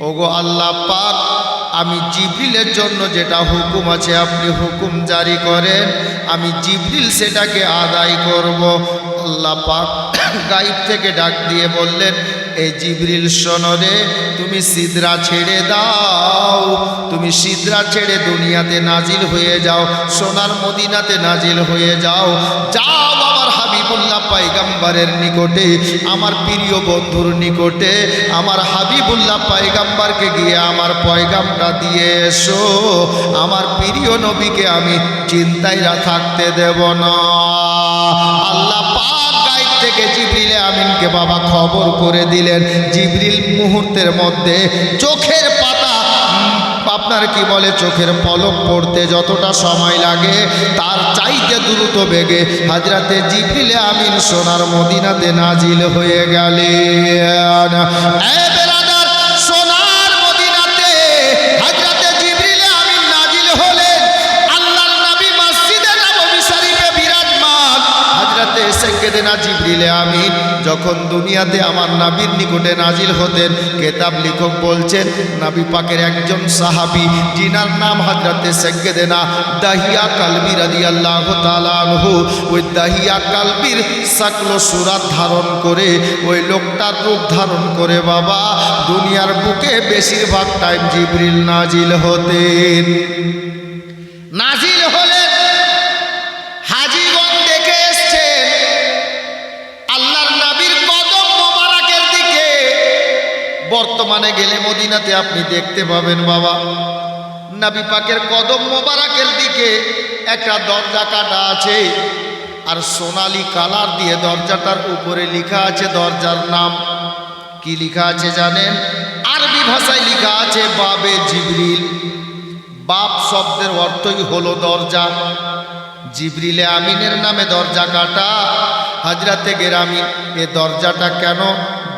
ওগো আল্লাহ পাক আমি জিবরিলের জন্য যেটা হুকুম আছে, আপনি হুকুম জারি করেন। আমি জিবরিল সেটাকে আদায় করব। আল্লাহ পাক গাইব থেকে ডাক দিয়ে বললেন এই জিবরিল সনরে তুমি সিদরা ছেড়ে দাও। তুমি সিদরা ছেড়ে দুনিয়াতে নাজিল হয়ে যাও, সোনার মদিনাতে নাজিল হয়ে যাও। যাও আমার হাবিবুল্লাহ পাইগাম্বারের নিকটে, আমার প্রিয় বন্ধুর নিকটে। আমার হাবিবুল্লাহ পাইগাম্বারকে গিয়ে আমার পয়গামটা দিয়ে এসো। আমার প্রিয় নবীকে আমি চিন্তায় থাকতে দেব না। আল্লাহ পাক গাইব থেকে জিবরিলে আমিনকে বাবা খবর করে দিলেন। জিবরিল মুহূর্তের মধ্যে চোখের পাতা আপনার কি বলে চোখের পলক পড়তে যতটা সময় লাগে, তার চাইতে দ্রুত বেগে হাজরাতে জিবরিলে আমিন সোনার মদিনাতে নাজিল হয়ে গেলেন। সেকেদেনা জিবরিলে আমিন। যখন দুনিয়াতে আমার নাবির নিকটে নাজিল হতেন, কেতাব লেখক বলছেন, নাবি পাকের একজন সাহাবি, যিনার নাম হাজরাতে সেকেদেনা দাহিয়া কালবি রাদি আল্লাহ তালানহু ওই দাহিয়া কালবির সাকলো সুরাত ধারণ করে, ওই লোকটার রূপ ধারণ করে, বাবা, দুনিয়ার বুকে বেশিরভাগ টাইম জিবরিল নাজিল হতেন। নাজিল বর্তমানে গেলে মদিনাতে আপনি দেখতে পাবেন বাবা। নবী পাকের কদম মোবারকের দিকে একটা দরজা কাটা আছে আর সোনালি কালার দিয়ে দরজাটার উপরে লেখা আছে দরজার নাম। কি লেখা আছে জানেন? আরবি ভাষায় লেখা আছে, বাবে জিবরিল। বাপ শব্দের অর্থই হলো দরজা। জিবরিলে আমিনের নামে দরজা কাটা। হাজরাতে গেরামি, এ দরজাটা কেন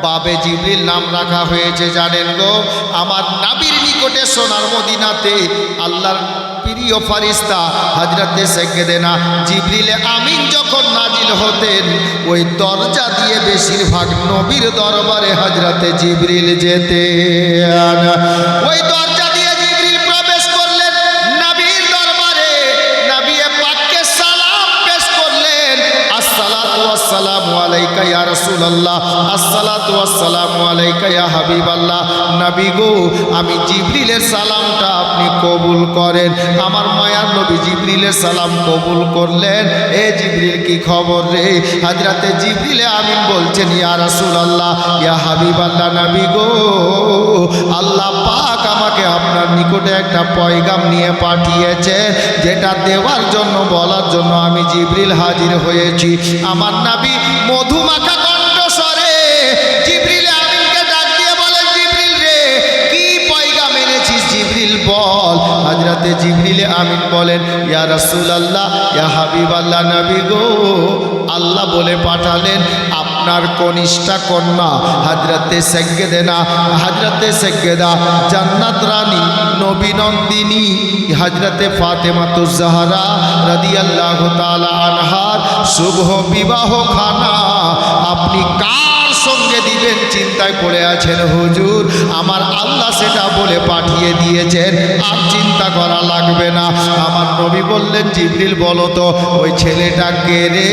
বাবে জিবরিল নাম রাখা হয়েছে, জানেন গো? আমার নাবির নিকটে সোনার মদিনাতে আল্লাহর প্রিয় ফারিস্তা হাজরাতে সেকেদেনা জিবরিলে আমিন যখন নাজিল হতেন, ওই দরজা দিয়ে বেশিরভাগ নবীর দরবারে হাজরাতে জিবরিল যেতেন। ওই দরজা দিয়ে প্রবেশ করলেন নবীর দরবারে। সালাম করলেন। আলাইকা ইয়া রাসূলুল্লাহ। আমি জিবরিলের সালামটা আপনি কবুল করেন। আমার মায়ার নবী জিবরিলের সালাম কবুল করলেন। এ জিবরিল, কি খবর রে? হাজরাতে জিবরিলে বলছেন, ইয়া ইয়া গো, আল্লাহ পাক আমাকে আপনার নিকটে একটা পয়গাম নিয়ে পাঠিয়েছে যেটা দেওয়ার জন্য, বলার জন্য আমি জিবরিল হাজির হয়েছি। আমার নাবি মধুমাখা হাজরাতে জিবরিলে আমিন বলেন, ইয়া রাসূলুল্লাহ, ইয়া হাবিব আল্লাহ নবী গো, আল্লাহ বলে পাঠালেন, আপনার কনিষ্ঠা কন্যা হাজরাতে সেগেদেনা হাজরাতে সেগেদা জান্নাত রানী, নবী নন্দিনী হাজরাতে ফাতেমাতু জাহরা রাদিয়াল্লাহু তাআলা আনহার শুভ বিবাহ খানা আপনি কার সঙ্গে দিবেন, চিন্তায় পড়ে আছেন হুজুর। আমার আল্লাহ সেটা বলে পাঠিয়ে দিয়েছেন, আর চিন্তা করা লাগবে না। আমার নবী বললেন, জিবরিল, বলো তো, ওই ছেলেটা কে রে?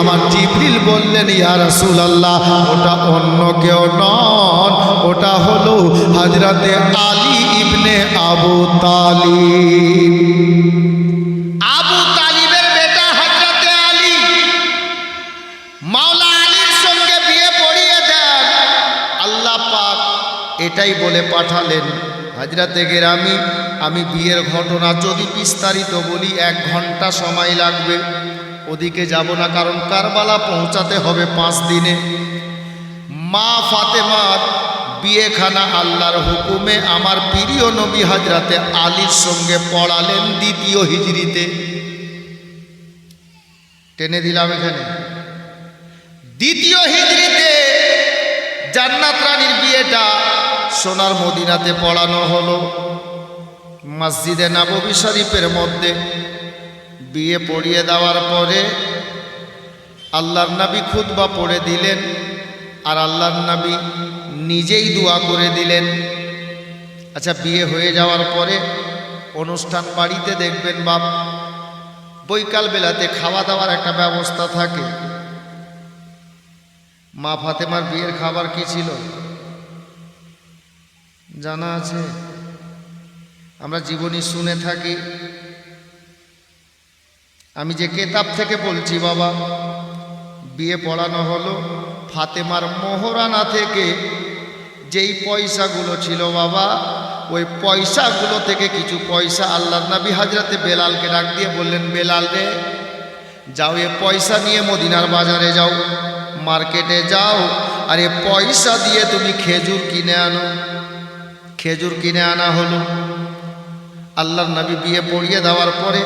আমার জিবরিল বললেন, ইয়া রাসূলুল্লাহ, ওটা অন্য কেউ নন। ওটা হলো হাজরাতে আলী ইবনে আবু তালিব। এটাই বলে পাঠালেন। হাজরাতে গেরামি, আমি বিয়ের ঘটনা যদি বিস্তারিত বলি, এক ঘণ্টা সময় লাগবে। ওদিকে যাব না, কারণ কারবালা পৌঁছাতে হবে পাঁচ দিনে। মা ফাতেমার বিয়েখানা আল্লাহর হুকুমে আমার প্রিয় নবী হাজরাতে আলীর সঙ্গে পড়ালেন দ্বিতীয় হিজড়িতে। টেনে দিলাম এখানে। দ্বিতীয় হিজড়িতে জান্নাত রানীর বিয়েটা সোনার মদিনাতে পড়ানো হলো। মসজিদে নববী শরীফের মধ্যে বিয়ে পড়িয়ে দেওয়ার পরে আল্লাহর নবী খুতবা পড়ে দিলেন আর আল্লাহর নবী নিজেই দোয়া করে দিলেন। আচ্ছা বিয়ে হয়ে যাওয়ার পরে অনুষ্ঠান বাড়িতে দেখবেন বাপ, বৈকাল বেলাতে খাওয়া দাওয়ার একটা ব্যবস্থা থাকে। মা ফাতেমার বিয়ের খাবার কি ছিল? জানা আছে। আমরা জীবনী শুনে থাকি। আমি যে কেতাব থেকে বলছি, বাবা, বিয়ে পড়ানো হলো ফাতেমার মোহরানা থেকে। যেই পয়সাগুলো ছিল, বাবা, ওই পয়সাগুলো থেকে কিছু পয়সা আল্লাহ নবী হাজরাতে বেলালকে ডাক দিয়ে বললেন, বেলাল রে, যাও এ পয়সা নিয়ে মদিনার বাজারে যাও, মার্কেটে যাও, আর এ পয়সা দিয়ে তুমি খেজুর কিনে আনো। খেজুর কিনে আনা হলো। আল্লাহর নবী বিয়ে পড়িয়ে দেওয়ার পরে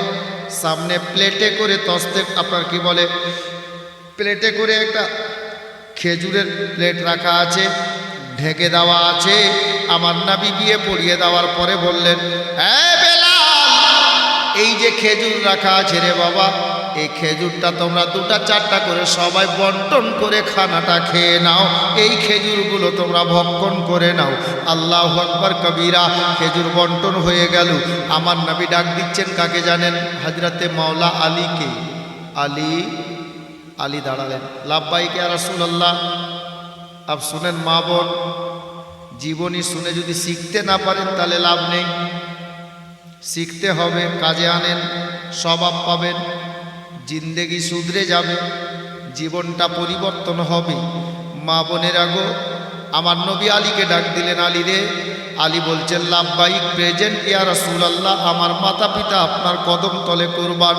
সামনে প্লেটে করে তস্তে আপনার কি বলে, প্লেটে করে একটা খেজুরের প্লেট রাখা আছে, ঢেকে দেওয়া আছে। আমার নাবি বিয়ে পড়িয়ে দেওয়ার পরে বললেন হ্যাঁ এই যে খেজুর রাখা আছে রে বাবা এই খেজুরটা তোমরা দুটা চারটা করে সবাই বন্টন করে খানাটা খেয়ে নাও। এই খেজুরগুলো তোমরা ভক্ষণ করে নাও। আল্লাহ আকবর কবিরা, খেজুর বন্টন হয়ে গেল। আমার নবী ডাক দিচ্ছেন কাকে জানেন? হাজরাতে মাওলা আলীকে। আলী আলী দাঁড়ালেন। লাভবাইকে রাসুল আল্লাহ আপ শুনেন মা বোন, জীবনী শুনে যদি শিখতে না পারেন তাহলে লাভ নেই। শিখতে হবে, কাজে আনেন, স্বভাব পাবেন। জিন্দেগি সুধরে যাবে, জীবনটা পরিবর্তন হবে। মা বোনের আগো আমার নবী আলীকে ডাক দিলেন, আলী রে। আলী বলছেন লাভবাহিক প্রেজেন্ট ইয়া রসুলাল্লাহ, আমার মাতা পিতা আপনার কদম তলে করবান।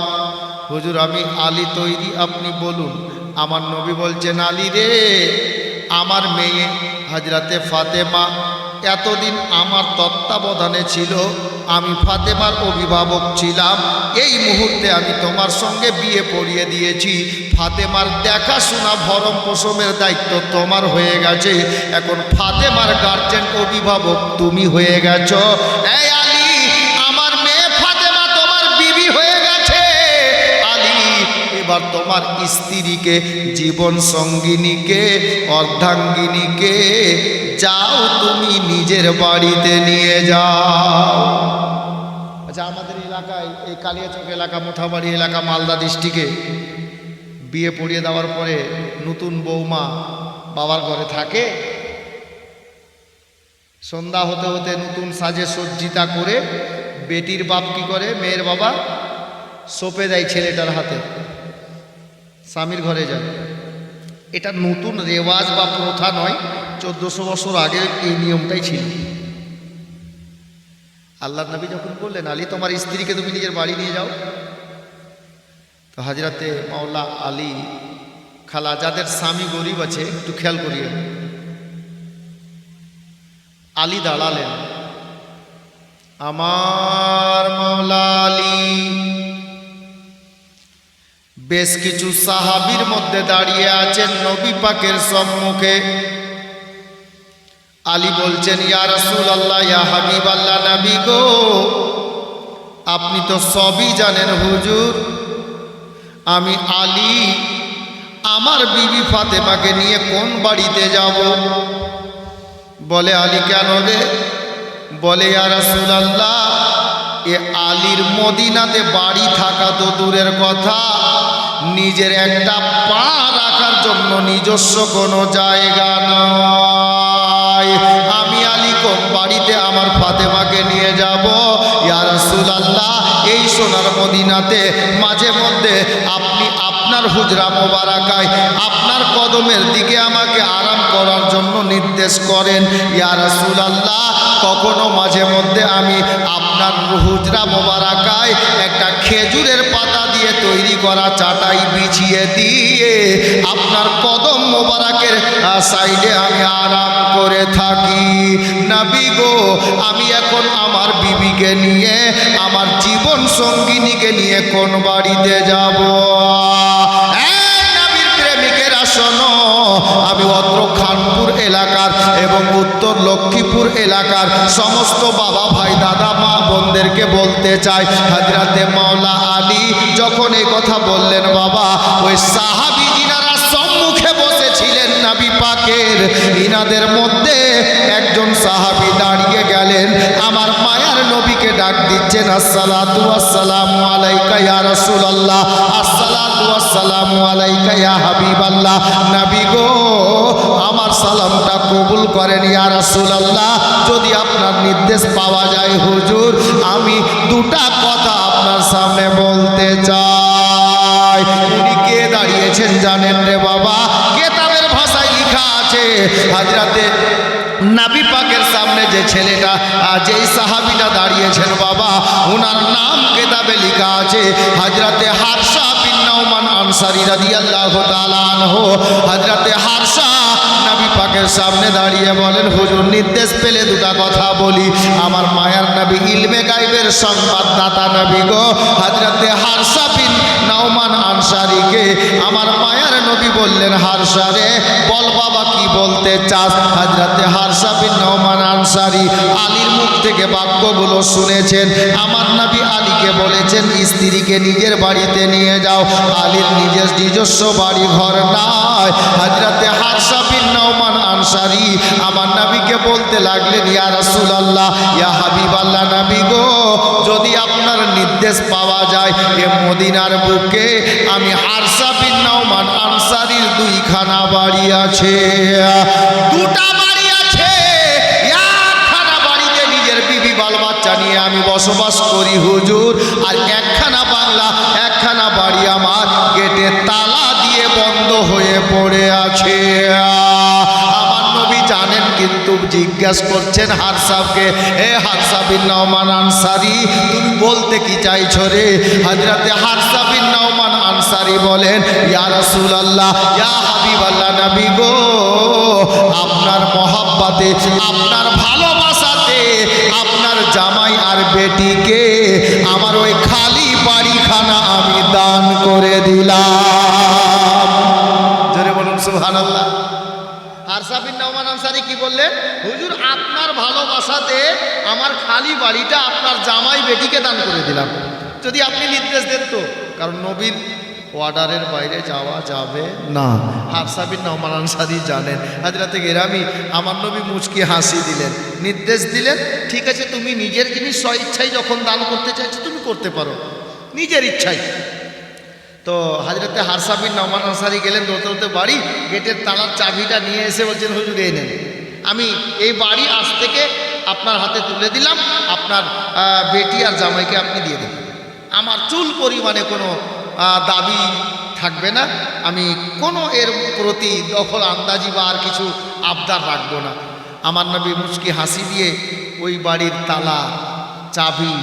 হুজুর, আমি আলী তৈরি, আপনি বলুন। আমার নবী বলছেন, আলী রে, আমার মেয়ে হাজরাতে ফাতেমা এতদিন আমার তত্ত্বাবধানে ছিল, আমি ফাতেমার অভিভাবক ছিলাম। এই মুহূর্তে আমি তোমার সঙ্গে বিয়ে পড়িয়ে দিয়েছি। ফাতেমার দেখাশোনা ভরম পোষমের দায়িত্ব তোমার হয়ে গেছে। এখন ফাতেমার গার্জেন অভিভাবক তুমি হয়ে গেছ। আমার মেয়ে ফাতেমা তোমার বিবি হয়ে গেছে। আলী, এবার তোমার স্ত্রীকে, জীবন সঙ্গিনীকে, অর্ধাঙ্গিনীকে যাও, তুমি নিজের বাড়িতে নিয়ে যাও। আচ্ছা আমাদের এলাকায়, এই কালিয়াচক এলাকা মোথাবাড়ি এলাকা, মালদা ডিস্ট্রিক্টে বিয়ে পড়িয়ে দেওয়ার পরে নতুন বৌমা বাবার ঘরে থাকে। সন্ধ্যা হতে হতে নতুন সাজে সজ্জিতা করে বেটির বাপ কি করে? মেয়ের বাবা সোপে দেয় ছেলেটার হাতে। স্বামীর ঘরে যায়। এটা নতুন রেওয়াজ বা প্রথা নয়, চোদ্দশো বছর আগে এই নিয়মটাই ছিল। আল্লাহ নবী যখন বললেন, আলী, তোমার স্ত্রীকে তুমি নিজের বাড়ি নিয়ে যাও। তো হাজরাতে মাওলা আলী খালা যাদের স্বামী গরিব আছে, একটু খেয়াল করিয়ে আলী দাঁড়ালেন। আমার মাওলা আলী বেশ কিছু সাহাবির মধ্যে দাঁড়িয়ে আছেন নবী পাকের সম্মুখে। আলী বলছেন, ইয়া রসুল আল্লাহ ইয়া হাবিব আল্লাহ নবী গো, আপনি তো সবই জানেন হুজুর। আমি আলী, আমার বিবি ফাতেমাকে নিয়ে কোন বাড়িতে যাব? বলে আলী, কেন রে? বলে, ইয়া রসুল আল্লাহ এ আলীর মদিনাতে বাড়ি থাকা তো দূরের কথা। নিজের একটা পা রাখার জন্য নিজস্ব কোনো জায়গা নয় আমি আলী কোন বাড়িতে আমার ফাতেমাকে নিয়ে যাব? ইয়ার সুলাল্লাহ এই সোনার মদিনাতে মাঝে মধ্যে আপনি আপনার হুজরা মোবারকায়, আপনার কদমের দিকে আমাকে আরাম করার জন্য নির্দেশ করেন। ইয়া রাসূলুল্লাহ, কখনো মাঝে মধ্যে আমি আপনার হুজরা মোবারকায় একটা খেজুরের পাতা দিয়ে তৈরি করা চাটাই বিছিয়ে দিয়ে আপনার কদম মোবারকের সাইডে আমি আরাম করে থাকি। নাবি গো, আমি এখন আমার বিবিকে নিয়ে, আমার জীবন সঙ্গিনীকে নিয়ে কোন বাড়িতে যাব? আমি অত্র খানপুর এলাকার এবং উত্তর লক্ষ্মীপুর এলাকার সমস্ত বাবা ভাই, দাদা, মা, বোনদেরকে বলতে চাই, হাজরাতে মাওলা আলী যখন এই কথা বললেন, বাবা, ওই সাহাবি যিনারা সম্মুখে বসেছিলেন নাবি পাকের। ইনাদের মধ্যে একজন সাহাবি দাঁড়িয়ে গেলেন ডাক দিচ্ছেন, আসসালাতু আসসালামু আলাইকা ইয়া রাসূলুল্লাহ, আসসালাতু আসসালামু আলাইকা ইয়া হাবিবাল্লাহ। নবী গো, আমার সালামটা কবুল করেন ইয়া রাসূলুল্লাহ। যদি আপনার নির্দেশ পাওয়া যায়, হুজুর, আমি দুটা কথা আপনার সামনে বলতে চাই। উনি কে দাঁড়িয়েছেন জানেন রে বাবা? কেতাবের ভাষায় লেখা আছে, হাজরাতে যে ছেলেটা যেই সাহাবিটা দাঁড়িয়েছেন বাবা ওনার নাম কেতাবে লেখা আছে হাজরাতে হারসা বিন নওমান আনসারী রাদিয়াল্লাহু তাআলা আনহু হাজরাতে হারসা পাকের সামনে দাঁড়িয়ে বলেন, হুজুর, নির্দেশ পেলে দুটা কথা বলি। আমার মায়ার নবী ইলমে গাইবের সংবাদদাতা নবী গো হাজরাতে হারসা বিন নওমান আনসারীকে। আমার মায়ার নবী বললেন, হারসা রে, বল বাবা কি বলতে চাস? হাজরাতে হারসা বিন নওমান আনসারী আলীর মুখ থেকে বাক্যগুলো শুনেছেন। আমার নবী আলীকে বলেছেন, স্ত্রীকে নিজের বাড়িতে নিয়ে যাও। আলীর নিজের নিজস্ব বাড়ি ঘর বাড়ি আছে। বাড়ি আছে। নিজের বিবি বাল বাচ্চা নিয়ে আমি বসবাস করি, হুজুর। আর একখানা বাংলা, একখানা বাড়ি আমার গেটে দিয়ে বন্ধ হয়ে পড়ে আছে। আমার নবী জানেন কিন্তু জিজ্ঞেস করছেন হারসাবকে এ হারসাবিন নওমান আনসারি? তুমি বলতে কি চাইছো রে? হাজরাতে হারসাবিন নওমান আনসারি বলেন, ইয়া রাসূলুল্লাহ, ইয়া হাবিবাল্লাহ নবী গো, আপনার মহাব্বাতে, আপনার ভালোবাসাতে, আপনার জামাই আর বেটিকে আমার ওই খালি বাড়িখানা আমি দান করে দিলাম। বলুন সুবহানাল্লাহ হারসাবিন নওমান আনসারি কি বললেন? হুজুর, আপনার ভালোবাসাতে আমার খালি বাড়িটা আপনার জামাই বেটিকে দান করে দিলাম। যদি আপনি নির্দেশ দেন তো। কারণ নবীর অর্ডারের বাইরে যাওয়া যাবে না। হারসাবিন নওমান আনসারি জানেন, হাজরাতে গেরামি আমার নবী মুচকি হাসি দিলেন, নির্দেশ দিলেন, ঠিক আছে, তুমি নিজের জিনিস স্ব ইচ্ছাই যখন দান করতে চাইছো, তুমি করতে পারো। নিজের ইচ্ছাই তো হাজরতে হারসাবিন নমান আনসারি গেলেন দৌড়তে বাড়ি, গেটের তালার চাবিটা নিয়ে এসে বলছেন, হুজুর, এই নেন। আমি এই বাড়ি আজ থেকে আপনার হাতে তুলে দিলাম, আপনার বেটি আর জামাইকে আপনি দিয়ে দেবেন। আমার চুল পরিমাণে কোনো দাবি থাকবে না, আমি কোনো এর প্রতি দখল, আন্দাজি বা আর কিছু আবদার রাখব না। আমার নবী মুচকি হাসি দিয়ে ওই বাড়ির তালা, চাবি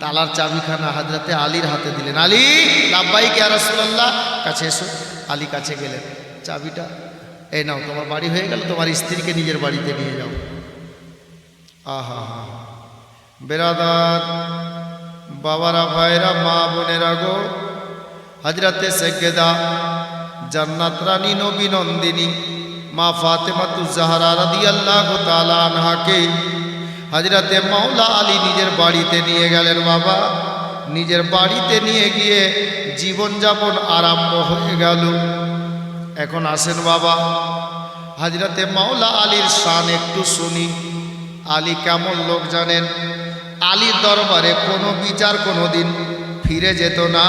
তালার চাবিখানা হাজরাতে আলীর হাতে দিলেন। আলী লাভবাই কে রাসূলুল্লাহ। কাছে এসো। আলী কাছে গেলেন। চাবিটা, এই নাও, তোমার বাড়ি হয়ে গেল, তোমার স্ত্রীকে নিজের বাড়িতে নিয়ে যাও। আহা হা। বেরাদার, বাবারা, ভাইরা, মা বোনেরা গো। হাজরাতে সেকেদা, জান্নাত রানী, নবী নন্দিনী, মা ফাতেমাতু জাহরা রাদিয়াল্লাহু তাআলা আনহাকে হাজরাতে মাওলা আলী নিজের বাড়িতে নিয়ে গেলেন বাবা। নিজের বাড়িতে নিয়ে গিয়ে জীবনযাপন আরম্ভ হয়ে গেল। এখন আসেন বাবা। হাজরাতে মাওলা আলীর শান একটু শুনি। আলী কেমন লোক জানেন? আলীর দরবারে কোনো বিচার কোনো দিন ফিরে যেত না।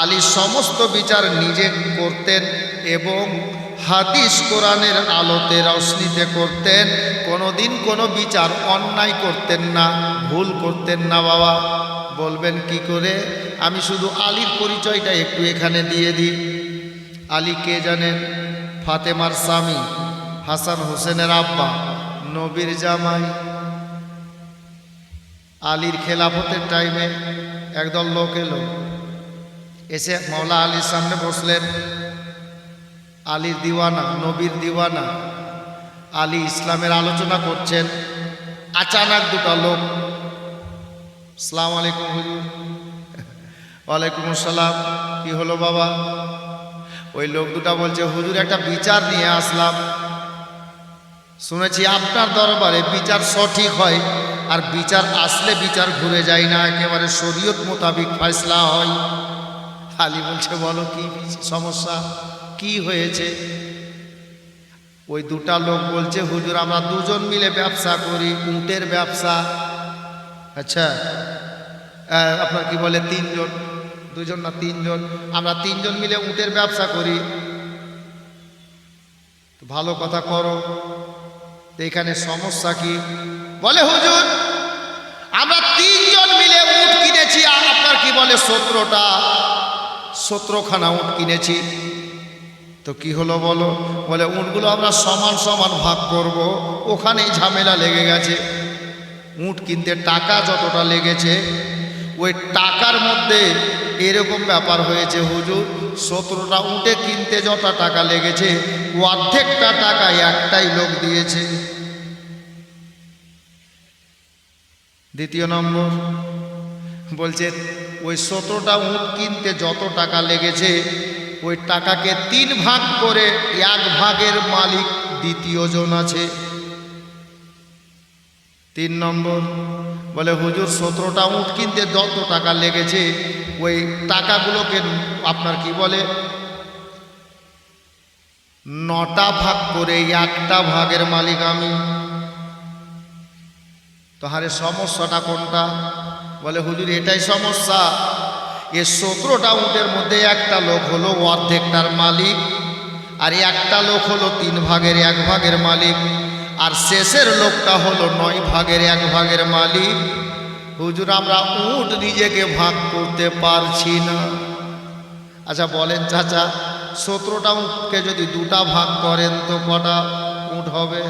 আলী সমস্ত বিচার নিজে করতেন এবং হাদিস কোরআনের আলোতে রশ্মিতে করতেন কোনো দিন কোনো বিচার অন্যায় করতেন না, ভুল করতেন না বাবা। বলবেন কি করে? আমি শুধু আলীর পরিচয়টা একটু এখানে দিয়ে দিই। আলী কে জানেন? ফাতেমার স্বামী, হাসান হোসেনের আব্বা, নবীর জামাই। আলীর খেলাফতের টাইমে একদল লোক এলো। এসে মৌলা আলীর সামনে বসলেন। আলীর দিওয়ানা, নবীর দিওয়ানা। আলী ইসলামের আলোচনা করছেন। আচানক দুটো লোক। সালাম আলাইকুম হুজুর। ওয়ালাইকুম আসসালাম। কি হলো বাবা? ওই লোক দুটা বলছে, হুজুর, একটা বিচার নিয়ে আসলাম। শুনেছি আপনার দরবারে বিচার সঠিক হয়, আর বিচার আসলে বিচার ঘুরে যায় না। একেবারে শরীয়ত মোতাবিক ফয়সলা হয়। আলী বলছে, বলো কি সমস্যা? কি হয়েছে? ওই দুটা লোক বলছে, হুজুর, আমরা দুজন মিলে ব্যবসা করি, উটের ব্যবসা। আচ্ছা আপনার কি বলে তিনজন? দুজন না তিনজন? আমরা তিনজন মিলে উটের ব্যবসা করি। ভালো কথা করো। তো এখানে সমস্যা কি? বলে, হুজুর, আমরা তিনজন মিলে উট কিনেছি। আর আপনার কি বলে, সতেরোটা, সতেরোখানা উট কিনেছি। তো কি হলো বলো? বলে, উটগুলো আমরা সমান সমান ভাগ করব। ওখানেই ঝামেলা লেগে গেছে। উট কিনতে টাকা যতটা লেগেছে, ওই টাকার মধ্যে এরকম ব্যাপার হয়েছে, হুজুর, সতেরোটা উটে কিনতে যত টাকা লেগেছে, অর্ধেকটা টাকা একটাই লোক দিয়েছে। দ্বিতীয় নম্বর, বলছে, ওই সতেরোটা উট কিনতে যত টাকা লেগেছে ওই টাকাকে তিন ভাগ করে এক ভাগের মালিক দ্বিতীয় জন আছে। তিন নম্বর, বলে, হুজুর, সতেরোটা উট কিনতে যত টাকা লেগেছে। ওই টাকাগুলোকে আপনার কি বলে? নটা ভাগ করে একটা ভাগের মালিক আমি। তাহলে সমস্যাটা কোনটা? বলে, হুজুর, এটাই সমস্যা। এ সতেরোটা উটের মধ্যে একটা লোক হলো অর্ধেকটার মালিক, আর একটা লোক হলো তিন ভাগের এক ভাগের মালিক, আর শেষের লোকটা হলো নয় ভাগের এক ভাগের মালিক। হুজুর, আমরা উট নিজেকে ভাগ করতে পারছি না। আচ্ছা বলেন চাচা সতেরোটা উটকে যদি দুটা ভাগ করেন তো কটা উট হবে?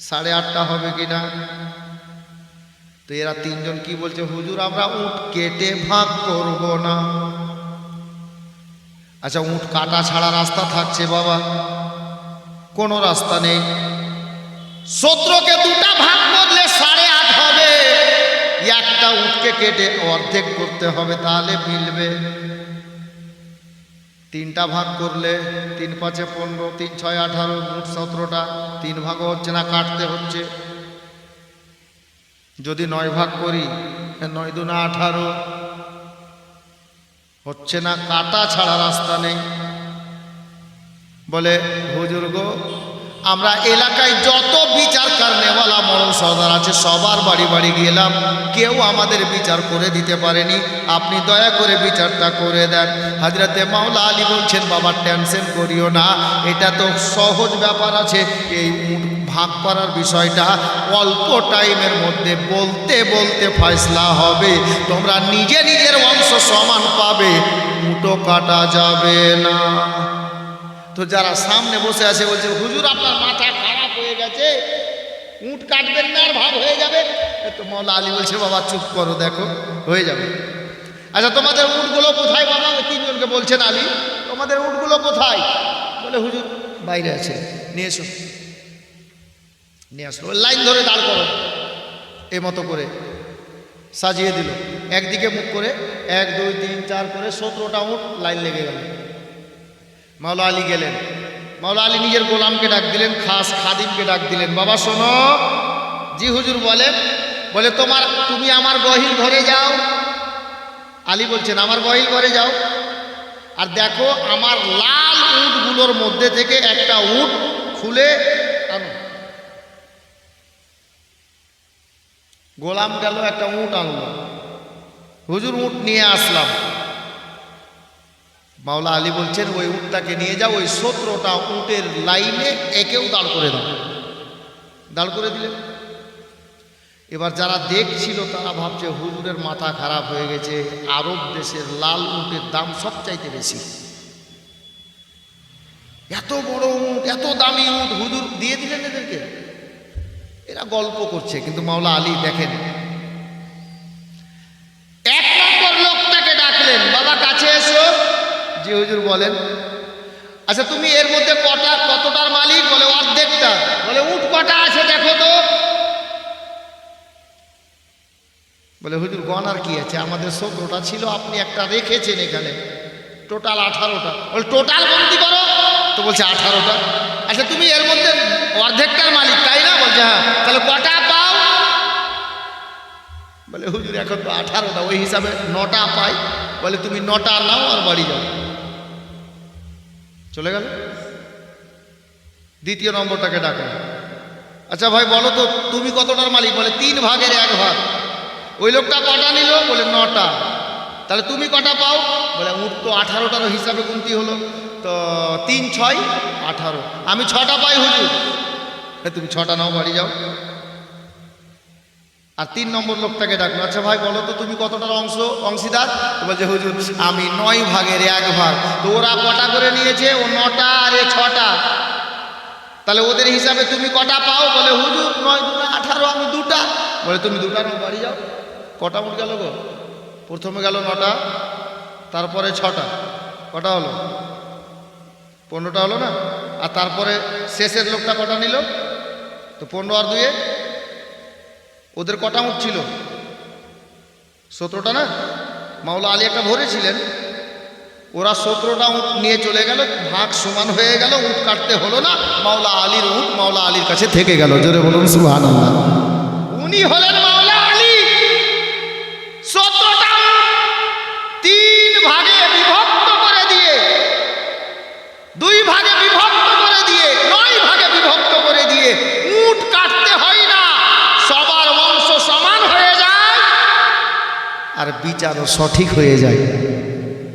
সাড়ে আটটা হবে কিনা তো এরা তিনজন কি বলছে, হুজুর, আমরা উট কেটে ভাগ করব না। আচ্ছা উট কাটা ছাড়া রাস্তা থাকছে বাবা। কোনো রাস্তা নেই। সতেরোকে দুটা ভাগ করলে সাড়ে আট হবে। একটা উটকে কেটে অর্ধেক করতে হবে, তাহলে মিলবে। তিনটা ভাগ করলে তিন পাঁচে পনেরো, তিন ছয় আঠারো, মোট সতেরোটা। তিন ভাগও হচ্ছে না, কাটতে হচ্ছে। যদি নয় ভাগ করি নয় দুনা আঠারো। হচ্ছে না কাটা ছাড়া রাস্তা নেই। বলে, হুজুর গো আমরা এলাকায় যত বিচার কারণেওয়ালা মরণ সর্দার আছে, সবার বাড়ি বাড়ি গেলাম। কেউ আমাদের বিচার করে দিতে পারেনি। আপনি দয়া করে বিচারটা করে দেন। হাজরাতে মাওলা আলী বলছেন, বাবা টেনশন করিও না। এটা তো সহজ ব্যাপার আছে। এই উট ভাগ করার বিষয়টা অল্প টাইমের মধ্যে বলতে বলতে ফয়সলা হবে। তোমরা নিজে নিজের অংশ সমান পাবে। উটো কাটা যাবে না। তো যারা সামনে বসে আছে বলছে, হুজুর, আপনার মাথা খারাপ হয়ে গেছে। উট কাটবেন না আর ভাব হয়ে যাবে? তো মৌলা আলী বলছে, বাবা, চুপ করো, দেখো, হয়ে যাবে। আচ্ছা তোমাদের উটগুলো কোথায় বাবা? তিনজনকে বলছেন আলী। তোমাদের উটগুলো কোথায়? বলে, হুজুর, বাইরে আছে, নিয়ে এসো। নিয়ে আসলো। লাইন ধরে দাঁড় করো, এ মতো করে সাজিয়ে দিল। একদিকে মুখ করে, এক, দুই, তিন, চার করে সতেরোটা উট লাইন লেগে গেল। মাওলা আলী গেলেন। মাওলা আলী নিজের গোলামকে ডাক দিলেন, খাস খাদিমকে ডাক দিলেন। বাবা, শোনো, জি হুজুর বলেন, বলে, তোমার, তুমি আমার গহিল ঘরে যাও। আলী বলছেন, আমার গহিল ঘরে যাও। আর দেখো, আমার লাল উটগুলোর মধ্যে থেকে একটা উট খুলে আনো। গোলাম গেল, একটা উট আনলো। হুজুর উট নিয়ে আসলাম। মাওলা আলী বলছেন, ওই উটটাকে নিয়ে যাও, ওই সতেরোটা উটের লাইনে একেও দাঁড় করে দাও। দাঁড় করে দিলেন। এবার যারা দেখছিল, তারা ভাবছে, হুজুরের মাথা খারাপ হয়ে গেছে, আরব দেশের লাল উটের দাম সবচাইতে বেশি। এত বড় উট, এত দামি উট, হুজুর দিয়ে দিলেন এদেরকে। এরা গল্প করছে, কিন্তু মাওলা আলী দেখেন যে হুজুর বলেন? আচ্ছা তুমি এর মধ্যে কটা, কতটার মালিক? বলে অর্ধেকটা। বলে, উঠ কটা আছে দেখো তো। বলে, হুজুর গনার কি আছে? আমাদের সতেরোটা ছিল, আপনি একটা রেখেছেন এখানে। টোটাল আঠারোটা। বলে, টোটাল গন্তি করো। তো বলছে, আঠারোটা। আচ্ছা তুমি এর মধ্যে অর্ধেকটার মালিক, তাই না? বলছে হ্যাঁ। তাহলে কটা পাও? বলে, হুজুর, এখন তো আঠারোটা। ওই হিসাবে নটা পাই। বলে, তুমি নটা নাও আর বাড়ি যাও। চলে গেল? দ্বিতীয় নম্বরটাকে ডাকা। আচ্ছা ভাই বলো তো তুমি কতটার মালিক? বলে তিন ভাগের এক ভাগ। ওই লোকটা কটা নিল? বলে নটা। তাহলে তুমি কটা পাও? বলে উঠ তো আঠারোটারও হিসাবে গুনতি হলো। তো তিন ছয় আঠারো। আমি ছটা পাই হুজুর। এ, তুমি ছটা নাও বাড়ি যাও। আর তিন নম্বর লোকটাকে ডাকলো আচ্ছা ভাই, বলো তো তুমি কতটার অংশ, অংশীদার? বলছে, হুজুর, আমি নয় ভাগের এক ভাগ। তো ওরা কটা করে নিয়েছে? ও নটা আর এ ছটা। তাহলে ওদের হিসাবে তুমি কটা পাও? বলে, হুজুর, নয় দুটা, আঠারো, আমি দুটা। বলে, তুমি দুটা নাও, বাড়ি যাও। কটা মোট গেল গো? প্রথমে গেল নটা, তারপরে ছটা। কটা হলো? পনেরোটা হলো না? আর তারপরে শেষের লোকটা কটা নিল? তো পনেরো আর দুয়ে ওদের কটা উঠ ছিল? সতেরোটা না? মাওলা আলী একটা ভরেছিলেন ওরা সতেরোটা উঁট নিয়ে চলে গেল, ভাগ সমান হয়ে গেল, উঁট কাটতে হলো না। মাওলা আলীর উঁট মাওলা আলীর কাছে থেকে গেল। জোরে বলুন সুহান উনি হলেন মাওলা আলী সতেরোটা তিন ভাগে বিভক্ত করে দিয়ে দুই ভাগে বিভক্ত করে দিয়ে নয় ভাগে বিভক্ত করে দিয়ে উট কাটতে হয় না সবার বংশ সমান হয়ে যায় আর বিচারও সঠিক হয়ে যায়।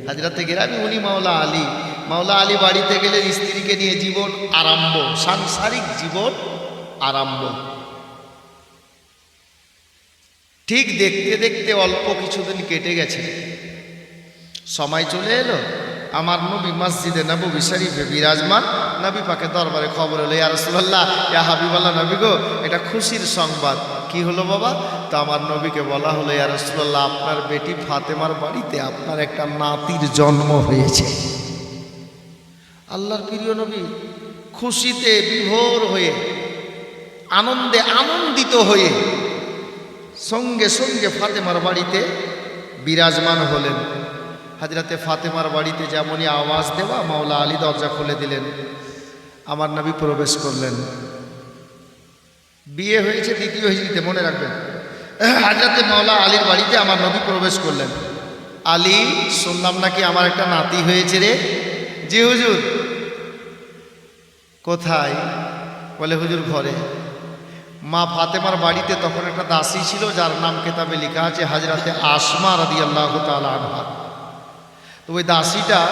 হাজরাতে গেরামি, উনি মাওলা আলী। মাওলা আলী বাড়িতে গেলে স্ত্রীকে নিয়ে জীবন আরম্ভ, সাংসারিক জীবন আরম্ভ। ঠিক দেখতে দেখতে অল্প কিছুদিন কেটে গেছে। সময় চলে এলো, আমার নবী মসজিদে নবী শরীফে বিরাজমান। নবী পাকে দরবারে খবর হলো ইয়া রসুল্লাহ ইয়া হাবিবাল্লাহ নবী গো, এটা খুশির সংবাদ। কি হলো বাবা? তো আমার নবীকে বলা হলো, ইয়া রসুল্লাহ আপনার বেটি ফাতেমার বাড়িতে আপনার একটা নাতির জন্ম হয়েছে। আল্লাহর প্রিয় নবী খুশিতে বিভোর হয়ে, আনন্দে আনন্দিত হয়ে সঙ্গে সঙ্গে ফাতেমার বাড়িতে বিরাজমান হলেন। হাজরাতে ফাতেমার বাড়িতে যেমনই আওয়াজ দেওয়া, মাওলা আলী দরজা খুলে দিলেন। আমার নবী প্রবেশ করলেন। বিয়ে হয়েছে, দ্বিতীয় হিজড়িতে মনে রাখবেন। হাজরাতে মাওলা আলীর বাড়িতে আমার নবী প্রবেশ করলেন। আলী, শুনলাম নাকি আমার একটা নাতি হয়েছে রে? জি হুজুর। কোথায়? বলে হুজুর ঘরে। মা ফাতেমার বাড়িতে তখন একটা দাসী ছিল, যার নাম কেতাবে লেখা আছে, হাজরাতে আসমা রাদি আল্লাহ আনহা। তো ওই দাসীটা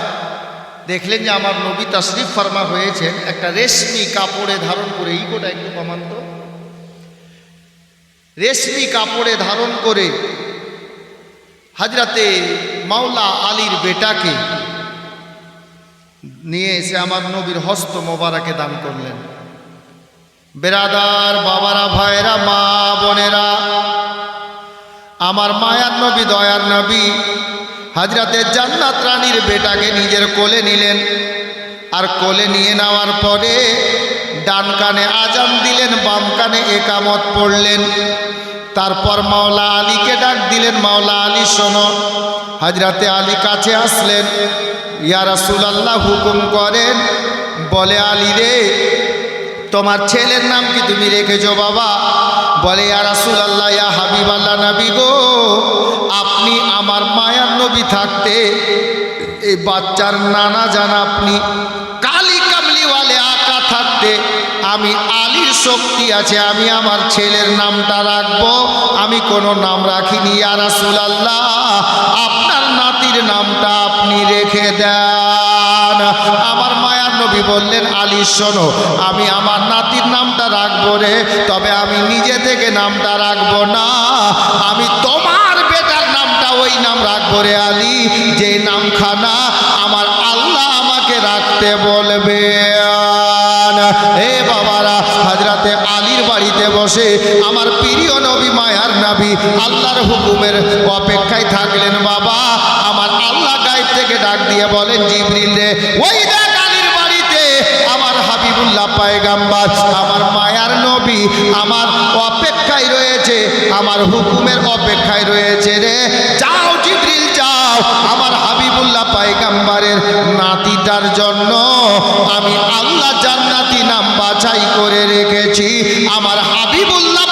দেখলেন যে আমার নবী তশরিফ ফার্মা হয়েছেন, একটা রেশমি কাপড়ে ধারণ করে এই কোটা একটু কমান্ত রেশমি কাপড়ে ধারণ করে হাজরাতে মাওলা আলীর বেটাকে নিয়ে এসে আমার নবীর হস্ত মোবারকে দান করলেন। বেরাদার বাবারা, ভাইরা, মা, বোনেরা, আমার মায়ার নবী, দয়ার নবী, হাজরাতে জান্নাত রানীর বেটাকে নিজের কোলে নিলেন। আর কোলে নিয়ে নেওয়ার পরে ডান কানে আজান দিলেন, বাম কানে একামত পড়লেন। তারপর মাওলা আলীকে ডাক দিলেন, মাওলা আলী, শোনো, হাজরাতে আলী কাছে আসলেন। ইয়া রাসূলুল্লাহ, হুকুম করেন, বলে, আলী রে, তোমার ছেলের নাম কি তুমি রেখেছো বাবা? বলে, ইয়া রাসূলুল্লাহ, ইয়া হাবিবাল্লাহ নবী গো, আপনি আমার মায়ার নবী থাকতে, এই বাচ্চার নানা জানা আপনি, কালি কামলিওয়ালে আঁকা থাকতে আমি আলীর শক্তি আছে, আমি আমার ছেলের নামটা রাখব। আমি কোনো নাম রাখিনি, ইয়া রাসূলুল্লাহ। আপনার নাতির নামটা আপনি রেখে দেন। আমার মায়ার নবী বললেন, আলী, শোনো, আমি আমার নাতির নামটা রাখব রে, তবে আমি নিজে থেকে নামটা রাখব না। আমি তোমার বেটার নামটা ওই নাম রাখব রে, আলী, যে নামখানা আমার আল্লাহ আমাকে রাখতে বলবে। হে বাবারা হাজরাতে আলীর বাড়িতে বসে আমার প্রিয় নবী মায়ার নবী আল্লাহর হুকুমের অপেক্ষায় থাকলেন বাবা। আমার আল্লাহ গায়েব থেকে ডাক দিয়ে বলেন, জিবরিল ওই দেখ আলীর বাড়িতে আমার হাবিবুল্লাহ পায়গাম্বার, আমার মায়ার নবী আমার অপেক্ষায় রয়েছে, আমার হুকুমের অপেক্ষায় রয়েছে রে। যাও জিবরিল, যাও, আমার হাবিবুল্লাহ পায়গাম্বারের নাতিটার জন্য আমি আল্লাহ জান্নাতি নাম বাছাই করে রেখেছি। আমার হাবিবুল্লাহ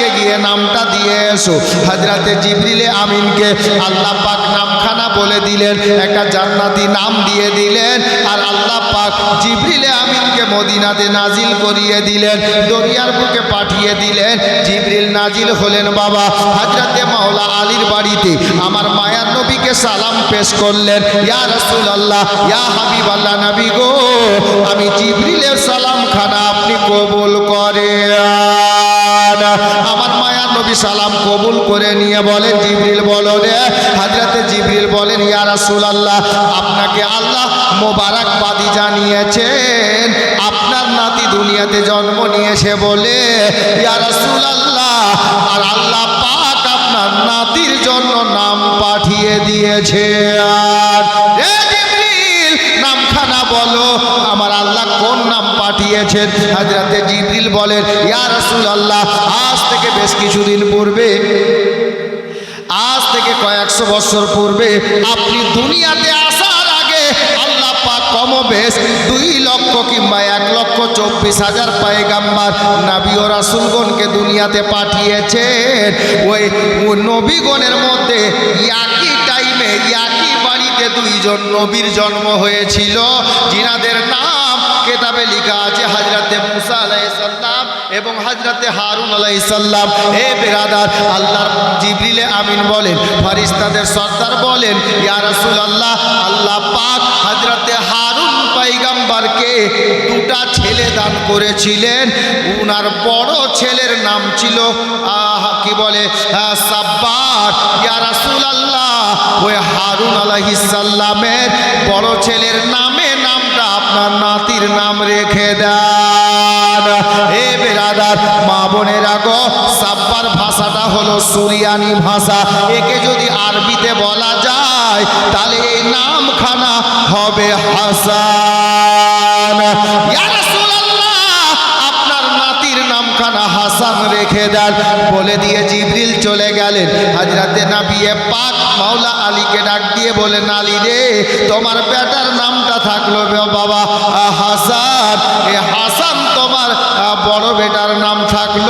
পায়গাম্বারকে গিয়ে নামটা দিয়ে এসো। হাজরাতে জিবরিলে আমিনকে আল্লাহ পাক নামখানা বলে দিলেন, একটা জান্নাতি নাম দিয়ে দিলেন আর আল্লাহ পাক জিবরিলে আমিনকে মদিনাতে নাজিল করিয়ে দিলেন, দরিয়ার বুকে পাঠিয়ে দিলেন। জিবরিল নাজিল হলেন, বাবা হাজরাতে মাওলা আলীর বাড়িতে আমার মায়ার নবীকে সালাম পেশ করলেন। ইয়া রসুল আল্লাহ ইয়া হাবিব আল্লাহ নবী গো, আমি জিবরিলের সালাম খানা আপনি কবুল করেন। আমার মায়ার নবী সালাম কবুল করে নিয়ে বলেন, জিবরিল বলো রে। হাজরাতে জিবরিল বলেন, ইয়া রাসূল আল্লাহ আপনাকে আল্লাহ মোবারকবাদি জানিয়েছেন। আপনার নাতি দুনিয়াতে জন্ম নিয়েছে বলে। ইয়া রাসূল আল্লাহ আর আল্লাহ পাক আপনার নাতির জন্য নাম পাঠিয়ে দিয়েছে। আর নামখানা বলো, আমার আল্লাহ কোন নাম পাঠিয়েছেন হাজরাতে জিবরিল বলেন, ইয়া রাসূল আল্লাহ আজ থেকে বেশ কিছুদিন পূর্বে, আজ থেকে কয়েকশো বছর পূর্বে আপনি দুনিয়াতে আসার আগে আল্লাহ পাক কমবেশ দুই লক্ষ কিংবা এক লক্ষ চব্বিশ হাজার পায়গাম্বার নাবি ও রাসুলগণকে দুনিয়াতে পাঠিয়েছেন। ওই নবীগণের মধ্যে একই টাইমে একই বাড়িতে দুইজন নবীর জন্ম হয়েছিল। জিনাদের নাম হাজরাতে মুসা আলাইসাল্লাম এবং হাজরাতে হারুন আলাইসাল্লাম হে বেরাদার আল্লাহর জিবরিলে আমিন বলেন ফারিস্তাদের সর্দার বলেন ইয়া রাসূল আল্লাহ আল্লাহ পাক হাজরাতে হারুন পাইগাম্বারকে দুটা ছেলে দান করেছিলেন উনার বড় ছেলের নাম ছিল আহ, কি বলে সাব্বার ইয়া রাসূল আল্লাহ ওই হারুন আলাইহিসাল্লামের বড় ছেলের নামে নামটা আপনার নাতির নাম রেখে দেন। এ বেরাদার, মা বোনের আগো, সাব্বার ভাষাটা হলো সুরিয়ানি ভাষা। একে যদি আরবিতে বলা যায়, তাহলে এই নামখানা হবে হাসান। নামখানা হাসান রেখে দেন। বলে দিয়ে জিবরিল চলে গেলেন। হাজরাতে নাবিয়ে পাক মাওলা আলীকে ডাক দিয়ে বলেন, আলী রে, তোমার বেটার নামটা থাকল বাবা হাসান। এ হাসান তোমার বড় বেটার নাম থাকল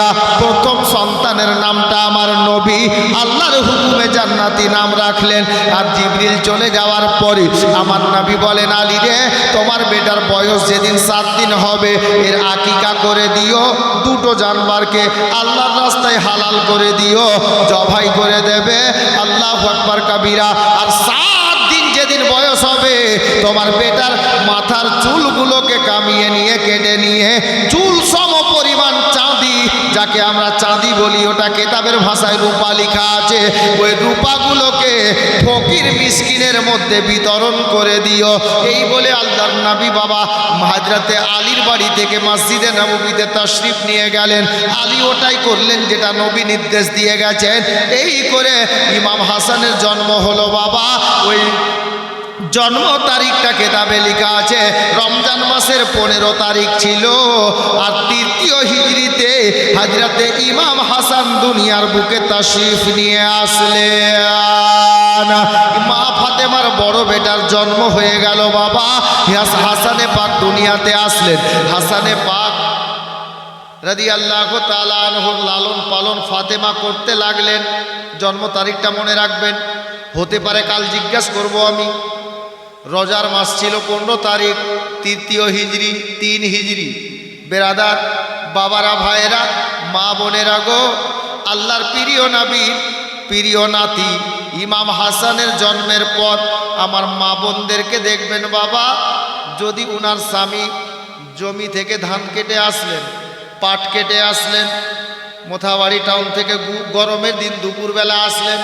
আকবার প্রথম সন্তানের নামটা আমার নবী। আল্লাহর হুকুমে জান্নাতি নাম রাখলেন। আর জিবরিল চলে যাওয়ার পরে আমার নবী বলেন, আলী রে, তোমার বেটার বয়স যেদিন সাত দিন হবে, এর আকিকা করে দিও। দুটো জানবারকে আল্লাহর রাস্তায় হালাল করে দিও। জবাই করে দেবে। আল্লাহ আকবার কাবিরা, আর সাত দিন যেদিন বয়স হবে, তোমার বেটার মাথার চুলগুলোকে কামিয়ে নিয়ে, কেটে নিয়ে, চুল সম পরিমাণ যাকে আমরা চাঁদি বলি, ওটা কেতাবের ভাষায় রূপা লেখা আছে। ওই রূপাগুলোকে ফকির মিসকিনের মধ্যে বিতরণ করে দিও। এই বলে আল্লাহর নবী বাবা হাজরাতে আলীর বাড়ি থেকে মসজিদে নবীতে তশরিফ নিয়ে গেলেন। আলী ওটাই করলেন যেটা নবী নির্দেশ দিয়ে গেছেন। এই করে ইমাম হাসানের জন্ম হলো বাবা, ওই জন্ম তারিখটা কেতাবে লেখা আছে। রমজান মাসের পনেরো তারিখ ছিল। আর তৃতীয় হিজড়িতে হাজরাতে ইমাম হাসান দুনিয়ার বুকে তাশরিফ নিয়ে আসলেন। মা ফাতেমার বড় বেটার জন্ম হয়ে গেল বাবা। হাসানে পাক দুনিয়াতে আসলেন। হাসানে পাক রাদি আল্লাহ তালানহর লালন পালন ফাতেমা করতে লাগলেন। জন্ম তারিখটা মনে রাখবেন। হতে পারে কাল জিজ্ঞাস করব আমি। রজার মাস ছিল পনেরো তারিখ, তৃতীয় হিজড়ি তিন হিজড়ি বেরাদার, বাবারা, ভাইয়েরা, মা বোনেরা গো, আল্লাহর প্রিয় নাবির প্রিয় নাতি, ইমাম হাসানের জন্মের পর আমার মা বোনদেরকে দেখবেন বাবা, যদি উনার স্বামী জমি থেকে ধান কেটে আসলেন, পাট কেটে আসলেন, মোথাবাড়ি টাউন থেকে গরমের দিন দুপুরবেলা আসলেন,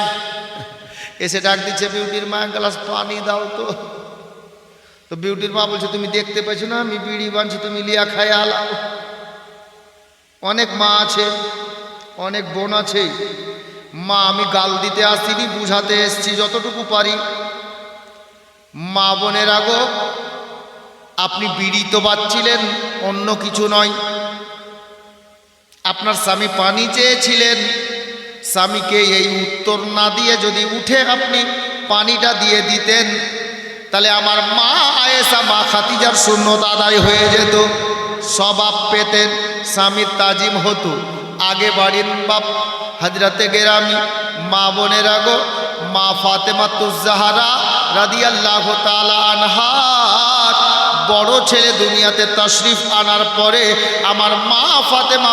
এসে ডাক দিচ্ছে, বিউটির মা গ্লাস পানি দাও তো। তো বিউটির মা বলছে, তুমি দেখতে পেয়েছ না? আমি বিড়ি বানছি, তুমি লিয়া খাই আলাও। অনেক মা আছে, অনেক বোন আছে। মা, আমি গাল দিতে আসিনি, বুঝাতে এসছি যতটুকু পারি। মা বোনের আগো, আপনি বিড়ি তো বাচ্ছিলেন, অন্য কিছু নয়। আপনার স্বামী পানি চেয়েছিলেন। স্বামীকে এই উত্তর না দিয়ে যদি উঠে আপনি পানিটা দিয়ে দিতেন তাহলে আমার মা আয়েসা মা খাতিজার শূন্যত আদায় হয়ে যেত। স্বভাব পেতেন স্বামীর তাজিম হতো। আগে বাড়ির বাপ হাজরাতে গেরামি, মা বোনের আগো মা ফাতেমা তুজাহারা রাদিয়াল্লাহ তালা আনহার বড় ছেলে দুনিয়াতে তশরিফ আনার পরে আমার মা ফাতেমা